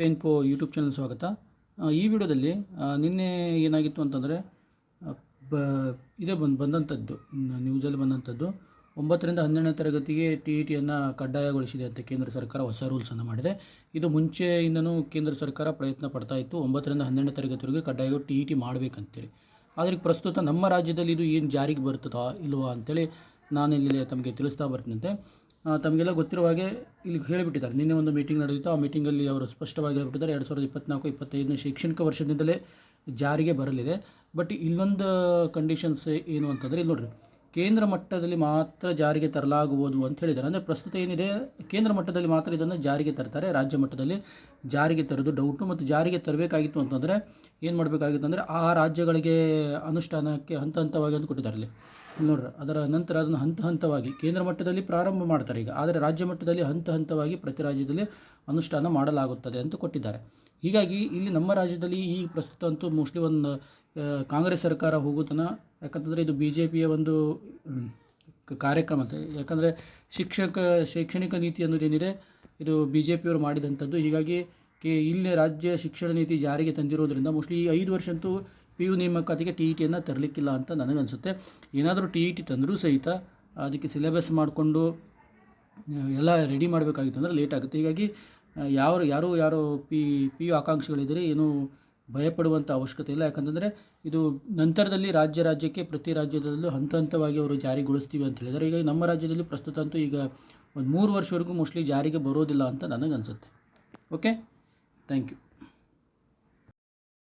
Info YouTube channel ಸ್ವಾಗತ. ಈ ವಿಡಿಯೋದಲ್ಲಿ ನಿನ್ನೆ ಏನಾಗಿತ್ತು ಅಂತಂದರೆ ಬ, ಇದೇ ಬಂದು ಬಂದಂಥದ್ದು ನ್ಯೂಸಲ್ಲಿ ಬಂದಂಥದ್ದು ಒಂಬತ್ತರಿಂದ ಹನ್ನೆರಡನೇ ತರಗತಿಗೆ ಟಿ ಇ ಟಿಯನ್ನು ಕಡ್ಡಾಯಗೊಳಿಸಿದೆ ಅಂತ ಕೇಂದ್ರ ಸರ್ಕಾರ ಹೊಸ ರೂಲ್ಸನ್ನು ಮಾಡಿದೆ. ಇದು ಮುಂಚೆಯಿಂದನೂ ಕೇಂದ್ರ ಸರ್ಕಾರ ಪ್ರಯತ್ನ ಪಡ್ತಾ ಇತ್ತು. ಒಂಬತ್ತರಿಂದ ಹನ್ನೆರಡನೇ ತರಗತಿವರೆಗೆ ಕಡ್ಡಾಯ ಟಿ ಇ ಟಿ ಮಾಡಬೇಕಂತೇಳಿ. ಆದರೆ ಪ್ರಸ್ತುತ ನಮ್ಮ ರಾಜ್ಯದಲ್ಲಿ ಇದು ಏನು ಜಾರಿಗೆ ಬರ್ತದೋ ಇಲ್ವಾ ಅಂತೇಳಿ ನಾನು ಇಲ್ಲಿ ತಮಗೆ ತಿಳಿಸ್ತಾ ಬರ್ತೀನಂತೆ. ತಮಗೆಲ್ಲ ಗೊತ್ತಿರುವ ಹಾಗೆ ಇಲ್ಲಿ ಹೇಳಿಬಿಟ್ಟಿದ್ದಾರೆ. ನಿನ್ನೆ ಒಂದು ಮೀಟಿಂಗ್ ನಡೆದಿತ್ತು. ಆ ಮೀಟಿಂಗಲ್ಲಿ ಅವರು ಸ್ಪಷ್ಟವಾಗಿ ಹೇಳಿಬಿಟ್ಟಿದ್ದಾರೆ. ಎರಡು ಸಾವಿರದ ಇಪ್ಪತ್ನಾಲ್ಕು, ಇಪ್ಪತ್ತೈದನೇ ಶೈಕ್ಷಣಿಕ ವರ್ಷದಿಂದಲೇ ಜಾರಿಗೆ ಬರಲಿದೆ. ಬಟ್ ಇಲ್ಲೊಂದು ಕಂಡೀಷನ್ಸ್ ಏನು ಅಂತಂದರೆ, ಇಲ್ಲಿ ನೋಡ್ರಿ. ಕೇಂದ್ರ ಮಟ್ಟದಲ್ಲಿ ಮಾತ್ರ ಜಾರಿಗೆ ತರಲಾಗುವುದು ಅಂತ ಹೇಳಿದ್ದಾರೆ. ಅಂದರೆ ಪ್ರಸ್ತುತ ಏನಿದೆ, ಕೇಂದ್ರ ಮಟ್ಟದಲ್ಲಿ ಮಾತ್ರ ಇದನ್ನು ಜಾರಿಗೆ ತರ್ತಾರೆ. ರಾಜ್ಯ ಮಟ್ಟದಲ್ಲಿ ಜಾರಿಗೆ ತರೋದು ಡೌಟು ಮತ್ತು ಜಾರಿಗೆ ತರಬೇಕಾಗಿತ್ತು ಅಂತಂದರೆ ಏನು ಮಾಡಬೇಕಾಗಿತ್ತು ಅಂದರೆ ಆ ರಾಜ್ಯಗಳಿಗೆ ಅನುಷ್ಠಾನಕ್ಕೆ ಹಂತ ಹಂತವಾಗಿ ಅಂತ ಕೊಟ್ಟಿದ್ದಾರೆ ಇಲ್ಲಿ ನೋಡ್ರಿ, ಅದರ ನಂತರ ಅದನ್ನು ಹಂತ ಹಂತವಾಗಿ ಕೇಂದ್ರ ಮಟ್ಟದಲ್ಲಿ ಪ್ರಾರಂಭ ಮಾಡ್ತಾರೆ ಈಗ. ಆದರೆ ರಾಜ್ಯ ಮಟ್ಟದಲ್ಲಿ ಹಂತ ಹಂತವಾಗಿ ಪ್ರತಿ ರಾಜ್ಯದಲ್ಲಿ ಅನುಷ್ಠಾನ ಮಾಡಲಾಗುತ್ತದೆ ಅಂತ ಕೊಟ್ಟಿದ್ದಾರೆ. ಹೀಗಾಗಿ ಇಲ್ಲಿ ನಮ್ಮ ರಾಜ್ಯದಲ್ಲಿ ಈ ಪ್ರಸ್ತುತ ಅಂತೂ ಮೋಸ್ಟ್ಲಿ ಒಂದು ಕಾಂಗ್ರೆಸ್ ಸರ್ಕಾರ ಹೋಗುತ್ತನ ಯಾಕಂತಂದರೆ ಇದು ಬಿ ಜೆ ಪಿಯ ಒಂದು ಕಾರ್ಯಕ್ರಮ ಅಂತ. ಯಾಕಂದರೆ ಶಿಕ್ಷಕ, ಶೈಕ್ಷಣಿಕ ನೀತಿ ಅನ್ನೋದೇನಿದೆ ಇದು ಬಿ ಜೆ ಪಿಯವರು ಮಾಡಿದಂಥದ್ದು ಹೀಗಾಗಿ ಕೆ, ಇಲ್ಲಿ ರಾಜ್ಯ ಶಿಕ್ಷಣ ನೀತಿ ಜಾರಿಗೆ ತಂದಿರೋದ್ರಿಂದ ಮೋಸ್ಟ್ಲಿ ಈ ಐದು ವರ್ಷ ಅಂತೂ ಪಿ ಯು ನೇಮಕಾತಿಗೆ ಟಿ ಇ ಟಿಯನ್ನು ತರಲಿಕ್ಕಿಲ್ಲ ಅಂತ ನನಗನ್ಸುತ್ತೆ. ಏನಾದರೂ ಟಿ ಇ ಟಿ ತಂದರೂ ಸಹಿತ ಅದಕ್ಕೆ ಸಿಲೆಬಸ್ ಮಾಡಿಕೊಂಡು ಎಲ್ಲ ರೆಡಿ ಮಾಡಬೇಕಾಗಿತ್ತು ಅಂದರೆ ಲೇಟ್ ಆಗುತ್ತೆ. ಹೀಗಾಗಿ ಯಾವ ಯಾರು ಯಾರು ಪಿ ಪಿ ಯು ಆಕಾಂಕ್ಷಿಗಳಿದ್ದರೆ ಏನು ಭಯಪಡುವಂಥ ಅವಶ್ಯಕತೆ ಇಲ್ಲ. ಯಾಕಂತಂದರೆ ಇದು ನಂತರದಲ್ಲಿ ರಾಜ್ಯ ರಾಜ್ಯಕ್ಕೆ ಪ್ರತಿ ರಾಜ್ಯದಲ್ಲೂ ಹಂತ ಹಂತವಾಗಿ ಅವರು ಜಾರಿಗೊಳಿಸ್ತೀವಿ ಅಂತ ಹೇಳಿದ್ದಾರೆ. ಈಗ ನಮ್ಮ ರಾಜ್ಯದಲ್ಲಿ ಪ್ರಸ್ತುತ ಅಂತೂ ಈಗ ಒಂದು ಮೂರು ವರ್ಷವರೆಗೂ ಮೋಸ್ಟ್ಲಿ ಜಾರಿಗೆ ಬರೋದಿಲ್ಲ ಅಂತ ನನಗನ್ಸುತ್ತೆ. ಓಕೆ? Thank you.